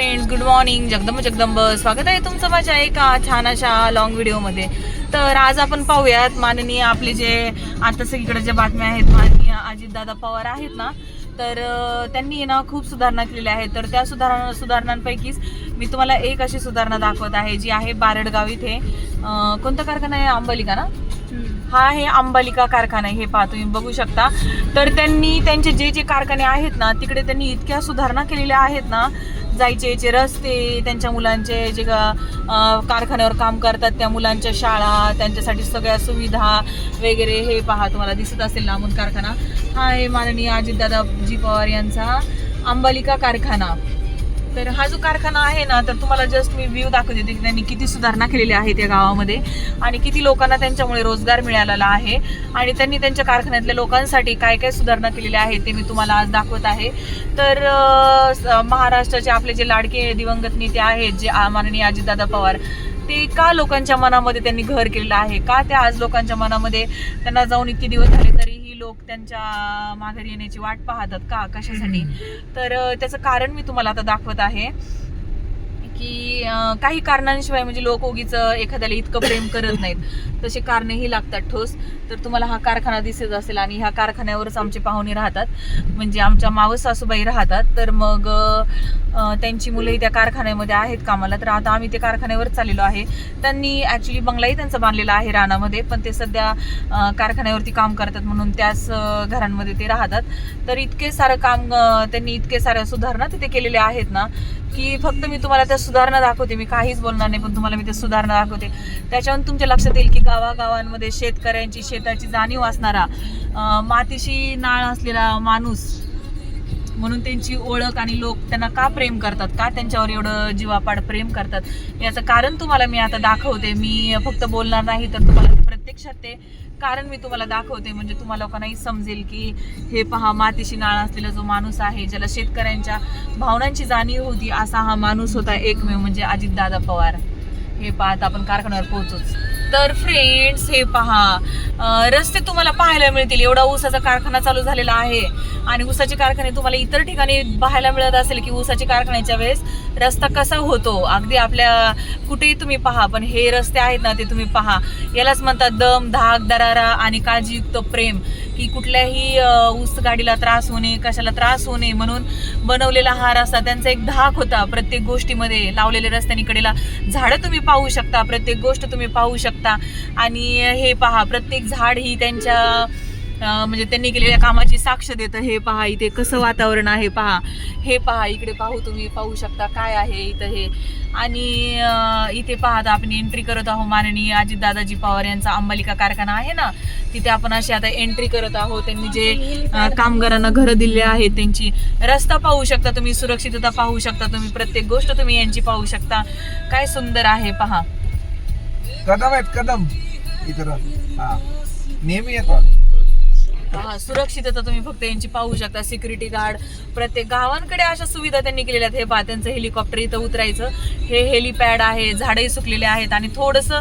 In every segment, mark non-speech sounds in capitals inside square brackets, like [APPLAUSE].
Friends good morning Jagdamb Jagdamb. स्वागत आहे तुमचं माझ्या एका छान अशा लॉंग व्हिडिओमध्ये तर आज आपण पाहूयात माननीय आपले जे आता सगळीकडे ज्या बातम्या आहेत माननीय अजितदादा पवार आहेत ना तर त्यांनी ना खूप सुधारणा केलेल्या आहेत. तर त्या सुधारणा सुधारणांपैकीच मी तुम्हाला एक अशी सुधारणा दाखवत आहे जी आहे बारडगाव इथे. कोणता कारखाना आहे? अंबलिका ना? हा आहे अंबालिका कारखाना आहे, हे पहा तुम्ही बघू शकता. तर त्यांनी त्यांचे जे जे कारखाने आहेत ना तिकडे त्यांनी इतक्या सुधारणा केलेल्या आहेत ना जायचे जे रस्ते त्यांच्या मुलांचे जे कारखान्यावर काम करतात त्या मुलांच्या शाळा त्यांच्यासाठी सगळ्या सुविधा वगैरे हे पहा तुम्हाला दिसत असेल लांबून कारखाना. हा आहे माननीय अजितदादा जी पवार यांचा अंबालिका कारखाना. तर हा जो कारखाना आहे ना तर तुम्हाला जस्ट मी व्ह्यू दाखवते की त्यांनी किती सुधारणा केलेल्या आहेत या गावामध्ये आणि किती लोकांना त्यांच्यामुळे रोजगार मिळालेला आहे. आणि त्यांनी त्यांच्या कारखान्यातल्या लोकांसाठी काय काय सुधारणा केलेल्या आहेत ते मी तुम्हाला आज दाखवत आहे. तर महाराष्ट्राचे आपले जे लाडके दिवंगत नेते आहेत जे माननीय अजितदादा पवार ते का लोकांच्या मनामध्ये त्यांनी घर केलेलं आहे? का त्या आज लोकांच्या मनामध्ये त्यांना जाऊन इतके दिवस झाले तरीही लोक त्यांच्या माघारी येण्याची वाट पाहतात का? कशासाठी? तर त्याचं कारण मी तुम्हाला आता दाखवत आहे. की काही कारणांशिवाय म्हणजे लोक उगीच एखाद्याला इतकं प्रेम करत नाहीत. तसे कारणेही लागतात ठोस. तर तुम्हाला हा कारखाना दिसत असेल आणि ह्या कारखान्यावरच आमचे पाहुणे राहतात. म्हणजे आमच्या मावस सासूबाई राहतात. तर मग त्यांची मुलंही त्या कारखान्यामध्ये आहेत कामाला. तर आता आम्ही ते कारखान्यावर चाललेलो आहे. त्यांनी ॲक्च्युली बंगलाही त्यांचा बांधलेला आहे रानामध्ये. पण ते सध्या कारखान्यावरती काम करतात म्हणून त्याच घरांमध्ये ते राहतात. तर इतके सारं काम त्यांनी इतके साऱ्या सुधारणा तिथे केलेल्या आहेत ना की फक्त मी तुम्हाला त्या सुधारणा दाखवते. मी काहीच बोलणार नाही पण तुम्हाला मी ते सुधारणा दाखवते. त्याच्यावरून तुमच्या लक्षात येईल की गावागावांमध्ये शेतकऱ्यांची शेताची जाणीव असणारा मातीशी नाळ असलेला माणूस म्हणून त्यांची ओळख आणि लोक त्यांना का प्रेम करतात? का त्यांच्यावर एवढं जीवापाड प्रेम करतात? याचं कारण तुम्हाला मी आता दाखवते. मी फक्त बोलणार नाही तर तुम्हाला प्रत्यक्षात ते कारण मी तुम्हाला दाखवते म्हणजे तुम्हाला लोकांनाही समजेल की हे पहा मातीशी नाळ असलेला जो माणूस आहे ज्याला शेतकऱ्यांच्या भावनांची जाणीव होती असा हा माणूस होता एकमेव म्हणजे अजितदादा पवार. हे पाहत आपण कारखान्यावर पोहोचूच. तर फ्रेंड्स हे पहा. रस्ते तुम्हाला पाहायला मिळतील. एवढा ऊसाचा कारखाना चालू झालेला आहे. आणि ऊसाचे कारखाने तुम्हाला इतर ठिकाणी पाहायला मिळत असेल की ऊसाचे कारखान्याच्या वेळेस रस्ता कसा होतो. अगदी आपल्या कुठेही तुम्ही पहा पण हे रस्ते आहेत ना ते तुम्ही पहा. यालाच म्हणतात दम धाक दरारा आणि काळजीयुक्त प्रेम. की कुठल्याही ऊस गाडीला त्रास होणे कशाला त्रास होणे म्हणून बनवलेला हा रस्ता त्यांचा एक धाक होता प्रत्येक गोष्टीमध्ये. लावलेले रस्त्यानी कडेला झाडं तुम्ही पाहू शकता प्रत्येक गोष्ट तुम्ही पाहू शकता. आणि हे पहा प्रत्येक झाड ही त्यांच्या म्हणजे त्यांनी केलेल्या कामाची साक्ष देतं. हे पहा इथे कसं वातावरण आहे पहा. हे पहा इकडे पाहू तुम्ही पाहू शकता काय आहे इथं हे. आणि इथे पाहता आपण एंट्री करत आहोत माननीय अजितदादाजी पवार यांचा अंबालिका कारखाना आहे ना. तिथे आपण अशी आता एंट्री करत आहोत. त्यांनी जे कामगारांना घरं दिले आहेत त्यांची. रस्ता पाहू शकता तुम्ही सुरक्षितता पाहू शकता तुम्ही प्रत्येक गोष्ट तुम्ही यांची पाहू शकता. काय सुंदर आहे पहा. कदम आहेत कदम इतर हा नेहमी येतो हा सुरक्षितता तुम्ही फक्त यांची पाहू शकता. सिक्युरिटी गार्ड प्रत्येक गावांकडे अशा सुविधा त्यांनी केलेल्या आहेत. हे पहा त्यांचं हेलिकॉप्टर इथं उतरायचं. हे हेलिपॅड आहे झाडंही सुकलेले आहेत आणि थोडंसं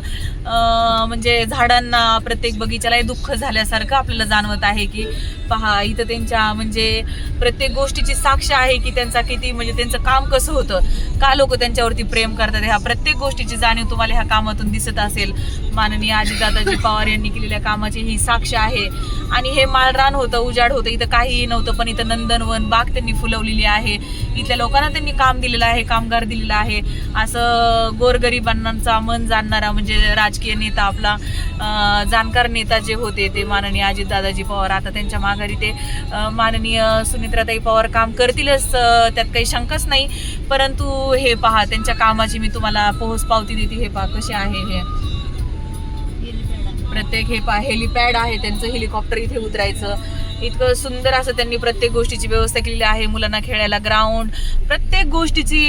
म्हणजे झाडांना प्रत्येक बगीचाला दुःख झाल्यासारखं आपल्याला जाणवत आहे की पहा इथं त्यांच्या म्हणजे प्रत्येक गोष्टीची साक्ष आहे की त्यांचा किती म्हणजे त्यांचं काम कसं होतं. का लोक त्यांच्यावरती प्रेम करतात? ह्या प्रत्येक गोष्टीची जाणीव तुम्हाला ह्या कामातून दिसत असेल. माननीय आजीदादाजी पवार यांनी केलेल्या कामाची ही साक्ष आहे. आणि हे माळरान होतं उजाड होतं इथं काहीही नव्हतं पण इथं नंदनवन बाग त्यांनी फुलवलेली आहे. इथल्या लोकांना त्यांनी काम दिलेलं आहे कामगार दिलेला आहे. असं गोरगरिबांचा मन जाणणारा म्हणजे राजकीय नेता आपला जाणकार नेता जे होते ते माननीय अजितदादाजी पवार. आता त्यांच्या माघारी ते माननीय सुमित्राताई पवार काम करतीलच त्यात काही शंकाच नाही. परंतु हे पहा त्यांच्या कामाची मी तुम्हाला पोहोच पावती देते. हे पहा कसे आहे हे. प्रत्येक हे पा हेलिपॅड आहे त्यांचं हेलिकॉप्टर इथे उतरायचं. इतकं सुंदर असं त्यांनी प्रत्येक गोष्टीची व्यवस्था केलेली आहे मुलांना खेळायला ग्राउंड प्रत्येक गोष्टीची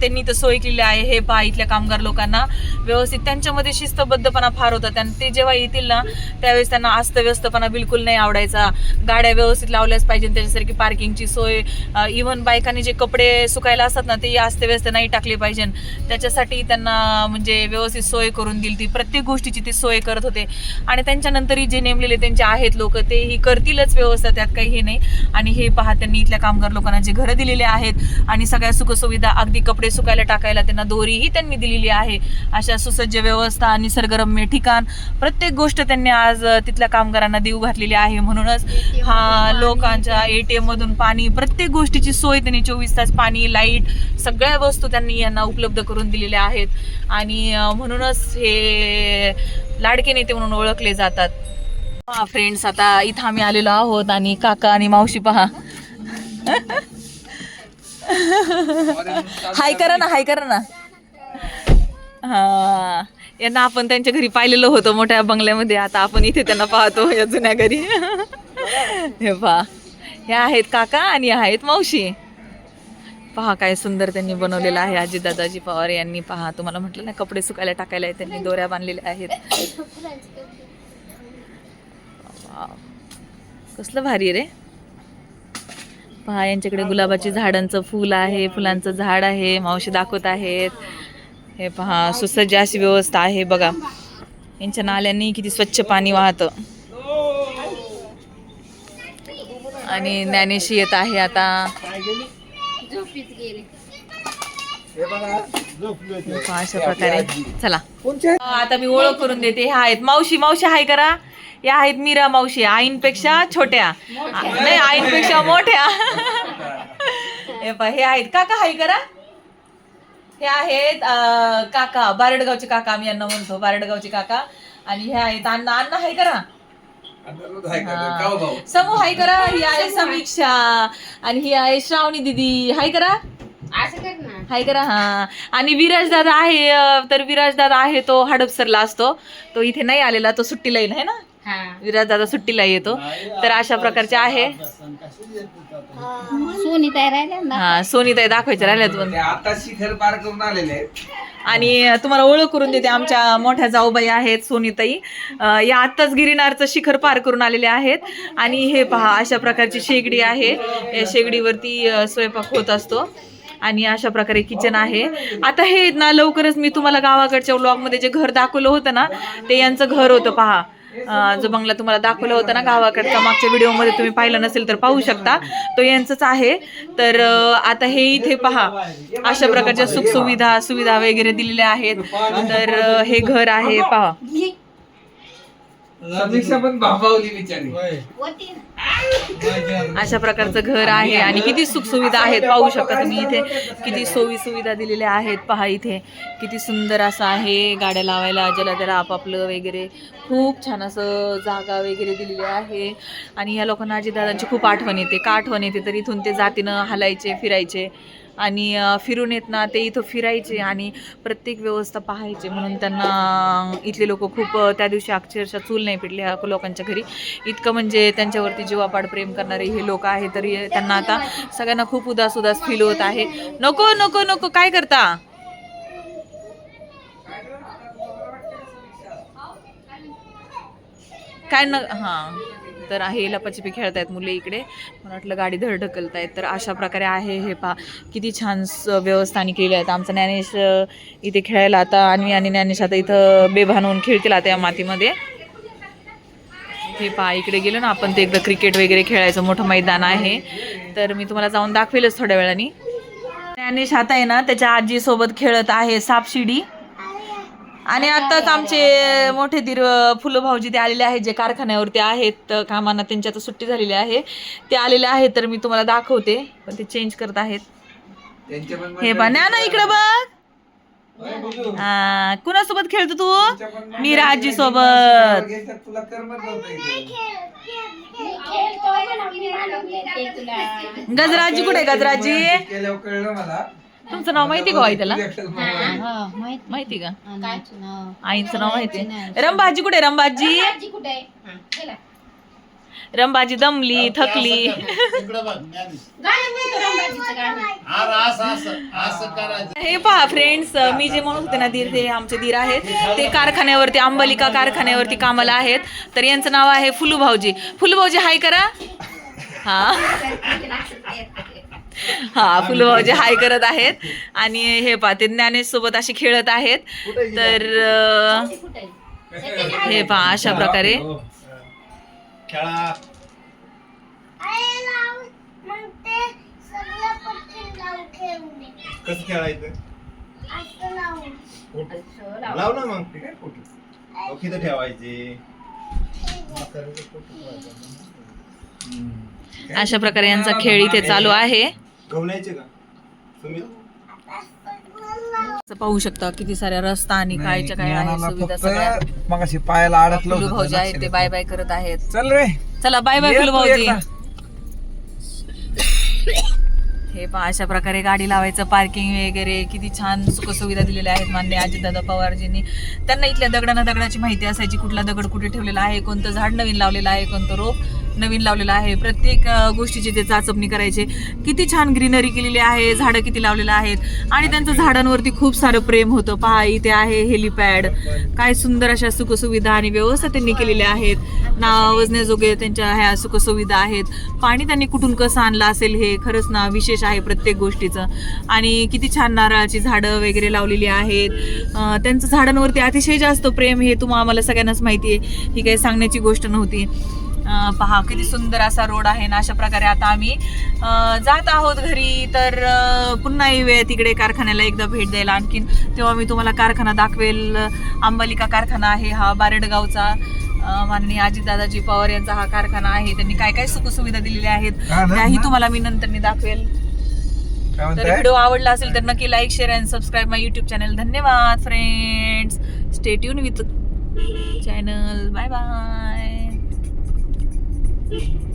त्यांनी तर सोय केलेली आहे हे पहा इथल्या कामगार लोकांना. व्यवस्थित त्यांच्यामध्ये शिस्तबद्धपणा फार होता. त्यां ते जेव्हा येतील ना त्यावेळेस त्यांना अस्तव्यस्तपणा बिलकुल नाही आवडायचा. गाड्या व्यवस्थित लावल्याच पाहिजे त्याच्यासारखी पार्किंगची सोय इव्हन बायकांनी जे कपडे सुकायला असतात ना ते अस्तव्यस्त नाही टाकले पाहिजे. त्याच्यासाठी त्यांना म्हणजे व्यवस्थित सोय करून दिली ती प्रत्येक गोष्टीची ते सोय करत होते. आणि त्यांच्यानंतरही जे नेमलेले त्यांचे आहेत लोक तेही करतीलच व्यवस्थित. व्यवस्था त्यात काही हे नाही. आणि हे पहा त्यांनी इथल्या कामगार लोकांना जे घरं दिलेले आहेत आणि सगळ्या सुखसुविधा अगदी कपडे सुकायला टाकायला त्यांना दोरीही त्यांनी दिलेली आहे. अशा सुसज्ज व्यवस्था निसर्गरम्य ठिकाण. प्रत्येक गोष्ट त्यांनी आज तिथल्या कामगारांना देऊ घातलेली आहे. म्हणूनच हा लोकांच्या एटीएम मधून पाणी प्रत्येक गोष्टीची सोय त्यांनी चोवीस तास पाणी लाइट सगळ्या वस्तू त्यांनी यांना उपलब्ध करून दिलेल्या आहेत. आणि म्हणूनच हे लाडके नेते म्हणून ओळखले जातात. हा फ्रेंड्स आता इथं आम्ही आलेलो आहोत आणि काका आणि मावशी पहा. हाय करा ना हाय करा ना. हा यांना आपण त्यांच्या घरी पाहिलेलं होतं मोठ्या बंगल्यामध्ये. आता आपण इथे त्यांना पाहतो या जुन्या घरी. हे पहा हे आहेत काका आणि आहेत मावशी. पहा काय सुंदर त्यांनी बनवलेलं आहे. आजी दादाजी पवार यांनी पहा तुम्हाला म्हटलं ना कपडे सुकायला टाकायला आहे, त्यांनी दोऱ्या बांधलेल्या आहेत. कसलं भारी रे. पहा यांच्याकडे गुलाबाची झाडांचं फूल आहे फुलांचं झाड आहे मावशी दाखवत आहेत. हे पहा सुसज्ज अशी व्यवस्था आहे बघा. यांच्या नाल्यांनी किती स्वच्छ पाणी वाहतं. आणि ज्ञानेशी येत आहे आता. अशा प्रकारे. चला. आता मी ओळख करून देते. हा आहेत मावशी. मावशी हाय करा. या आहेत मीरा मावशी आईंपेक्षा छोट्या. आ- नाही आईंपेक्षा मोठ्या. हे पहा, हे आहेत. काका हाय करा. हे आहेत काका बारडगावचे काका आम्ही यांना म्हणतो बारडगावचे काका. आणि हे आहेत अण्णा. अण्णा हाय करा. का भाऊ. समूह हाय करा. ही आहे समीक्षा. आणि ही आहे श्रावणी दिदी. हाय करा. हाय करा हा. आणि विराज दादा आहे तर विराज दादा आहे तो हडपसरला असतो. तो इथे नाही आलेला तो सुट्टीला येईल है ना? विराज दादा सुट्टीला येतो. तर अशा प्रकारचे आहे. सोनी तयार राहिल्या ना? हा सोनीताई दाखवायच्या राहिल्यात पण ते आता शिखर पार करून आलेले आहेत. आणि तुम्हाला ओळख करून देते आमच्या मोठ्या जाऊबाई आहेत सोनीताई. अं, या आत्ताच गिरिनारचं शिखर पार करून आलेले आहेत. आणि हे पहा अशा प्रकारची शेगडी आहे. या शेगडीवरती अं, स्वयंपाक होत असतो. आणि अशा प्रकारे किचन आहे. आता हे ना लवकरच मी तुम्हाला गावाकडच्या व्लॉगमध्ये जे घर दाखवलं होतं ना ते यांचं घर होतं पहा. जो बंगला तुम्हाला दाखवला होता ना गावाकडचा मागच्या व्हिडिओमध्ये तुम्ही पाहिलं नसेल तर पाहू शकता. तो यांचंच आहे. तर आता हे इथे पहा. अशा प्रकारच्या सुखसुविधा सुविधा वगैरे दिलेल्या आहेत. तर हे घर आहे पहा. समीक्षा पण भांबावली बिचारी. होती अशा प्रकारचं घर आहे आणि किती सुखसुविधा आहेत. पाहू शकता तुम्ही इथे. किती सोयी सुविधा दिलेल्या आहेत. पहा इथे. किती सुंदर असं आहे. गाड्या लावायला ज्याला त्याला आपापलं वगैरे खूप छान असं जागा वगैरे दिलेली आहे. आणि या लोकांना आजीदादांची खूप आठवण येते. का आठवण येते? तर इथून ते जातीनं हलायचे फिरायचे. आणि फिरून येत ना ते इथं फिरायचे आणि प्रत्येक व्यवस्था पाहायचे. म्हणून त्यांना इथले लोक खूप त्या दिवशी अक्षरशः चूल नाही पिटले ह्या लोकांच्या घरी. इतकं म्हणजे त्यांच्यावरती जीवापाड प्रेम करणारे हे लोक आहे तरी त्यांना आता सगळ्यांना खूप उदास उदास फील होत आहे. नको नको नको काय करता? काय न हां. तर आहे लपाछपी खेळतायत मुले इकडे. मला वाटलं गाडी धड ढकलतायत. तर अशा प्रकारे आहे हे पा किती छान व्यवस्थाने व्यवस्थानी केली आहेत. आमचा ज्ञानेश इथे खेळायला आता आणि आणि ज्ञानेश आता इथं बेभान होऊन खेळतील आता या मातीमध्ये. हे पहा इकडे गेलो ना आपण ते एकदा क्रिकेट वगैरे खेळायचं मोठं मैदान आहे. तर मी तुम्हाला जाऊन दाखवेलच थोड्या वेळाने. ज्ञानेश आता आहे ना त्याच्या आजीसोबत खेळत आहे सापशिडी. आणि आताच आमचे मोठे धीर फुलं भाऊजी ते आलेले आहेत जे कारखान्यावरती आहेत कामांना त्यांची आता सुट्टी झालेली आहे. ते आलेले आहेत तर मी तुम्हाला दाखवते पण ते चेंज करत आहेत. हे बा ना इकडे बघ. हा, कुणासोबत खेळतो तू? मीरा आजी सोबत. गजराजी कुठे गजराजी? केल्यावर कळलं मला. तुमचं नाव माहिती का हो आई त्याला हा माहीत का? काय नाव आईचं नाव माहिती रंबाजी कुठे रंबाजी आजी कुठे आहे हा, चला. रंबाजी दमली थकली हे पहा फ्रेंड्स मी जे म्हणत होते ना धीर ते आमचे धीर आहेत. ते कारखान्यावरती अंबलिका कारखान्यावरती कामाला आहेत. तर यांचं नाव आहे फुलू भाऊजी फुलू भाऊजी हाय करा. हा. हा फुलभाऊजी हाय करत [LAUGHS] आहेत. आणि हे पा ते ज्ञानेश सोबत असे खेळत आहेत. तर हे पहा अशा प्रकारे. अशा प्रकारे यांचा खेळ इथे चालू आहे. गवण्याचे का? तुम्ही असं पाहू शकता किती साऱ्या रस्ता आणि कायच्या काय आहे सुविधा मगाशी पायाला अडकलं फुलू होतं, भाऊजी आहेत ते बाय बाय करत आहेत. चल रे. चला बाय बाय फुलू भाऊजी. हे पहा अशा प्रकारे गाडी लावायचं पार्किंग वगैरे. किती छान सुखसुविधा दिलेल्या आहेत मान्य अजितदादा पवारजींनी. त्यांना इथल्या दगडांना दगडाची माहिती असायची कुठला दगड कुठे ठेवलेला आहे कोणतं झाड नवीन लावलेलं आहे कोणतं रोप. नवीन लावलेलं आहे. प्रत्येक गोष्टीची ते चाचपणी करायचे किती छान ग्रीनरी केलेली आहे झाडं किती लावलेलं आहेत. आणि त्यांचं झाडांवरती खूप सारं प्रेम होतं. पहा इथे आहे हेलिपॅड. काय सुंदर अशा सुखसुविधा आणि व्यवस्था त्यांनी केलेल्या आहेत. ना वजण्याजोगे त्यांच्या ह्या सुखसुविधा आहेत. पाणी त्यांनी कुठून कसं आणलं असेल हे खरंच ना विशेष आहे प्रत्येक गोष्टीचं. आणि किती छान नारळाची झाडं वगैरे लावलेली आहेत. त्यांचं झाडांवरती अतिशय जास्त प्रेम हे तुम्हाला आम्हाला सगळ्यांनाच माहिती आहे. ही काही सांगण्याची गोष्ट नव्हती. पहा किती सुंदर असा रोड आहे ना अशा प्रकारे आता आम्ही जात आहोत घरी. तर पुन्हा येऊया तिकडे कारखान्याला एकदा भेट द्यायला आणखीन. तेव्हा मी तुम्हाला कारखाना दाखवेल. अंबालिका कारखाना आहे हा बारडगावचा. माननीय अजितदादाजी पवार यांचा हा कारखाना आहे. त्यांनी काय काय सुखसुविधा दिलेल्या आहेत? त्याही तुम्हाला मी नंतर दाखवेल. तर व्हिडिओ आवडला असेल तर नक्की like share and subscribe my YouTube channel धन्यवाद friends stay tune with channel bye bye Thank [LAUGHS] you.